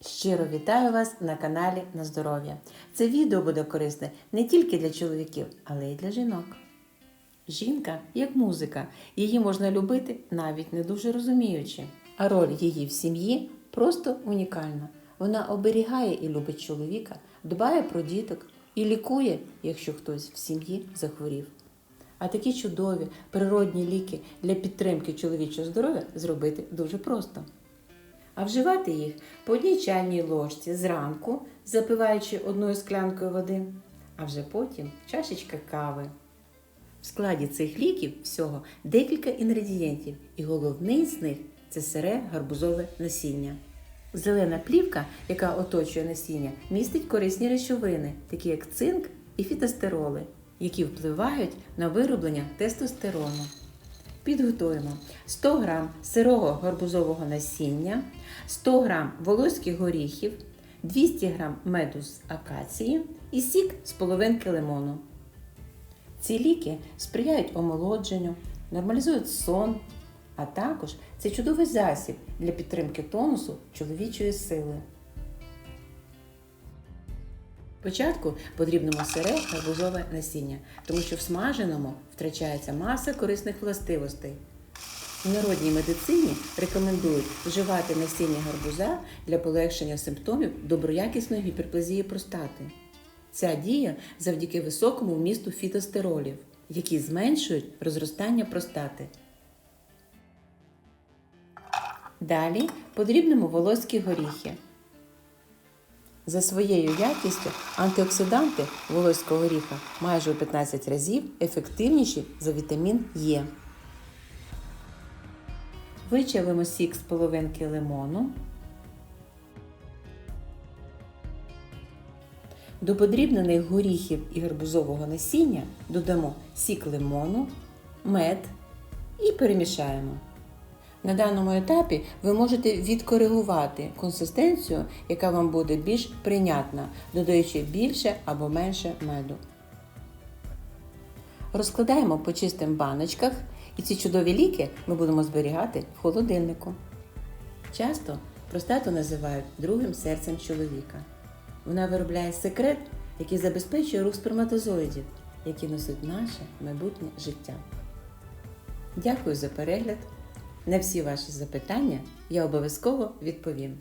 Щиро вітаю вас на каналі на здоров'я. Це відео буде корисне не тільки для чоловіків, але й для жінок. Жінка як музика, її можна любити навіть не дуже розуміючи. А роль її в сім'ї просто унікальна. Вона оберігає і любить чоловіка, дбає про діток і лікує, якщо хтось в сім'ї захворів. А такі чудові природні ліки для підтримки чоловічого здоров'я зробити дуже просто. А вживати їх по одній чайній ложці зранку, запиваючи одною склянкою води, а вже потім чашечка кави. В складі цих ліків всього декілька інгредієнтів, і головний з них це сире гарбузове насіння. Зелена плівка, яка оточує насіння, містить корисні речовини, такі як цинк і фітостероли, які впливають на вироблення тестостерону. Підготуємо 100 г сирого гарбузового насіння, 100 г волоських горіхів, 200 г меду з акації і сік з половинки лимону. Ці ліки сприяють омолодженню, нормалізують сон, а також це чудовий засіб для підтримки тонусу чоловічої сили. Спочатку потрібному сире гарбузове насіння, тому що в смаженому втрачається маса корисних властивостей. У народній медицині рекомендують вживати насіння гарбуза для полегшення симптомів доброякісної гіперплазії простати. Ця дія завдяки високому вмісту фітостеролів, які зменшують розростання простати. Далі подрібнемо волоські горіхи. За своєю якістю антиоксиданти волоського горіха майже у 15 разів ефективніші за вітамін Е. Вичавимо сік з половинки лимону. До подрібнених горіхів і гарбузового насіння додамо сік лимону, мед і перемішаємо. На даному етапі ви можете відкоригувати консистенцію, яка вам буде більш прийнятна, додаючи більше або менше меду. Розкладаємо по чистим баночках і ці чудові ліки ми будемо зберігати в холодильнику. Часто простату називають другим серцем чоловіка. Вона виробляє секрет, який забезпечує рух сперматозоїдів, які несуть наше майбутнє життя. Дякую за перегляд. На всі ваші запитання я обов'язково відповім.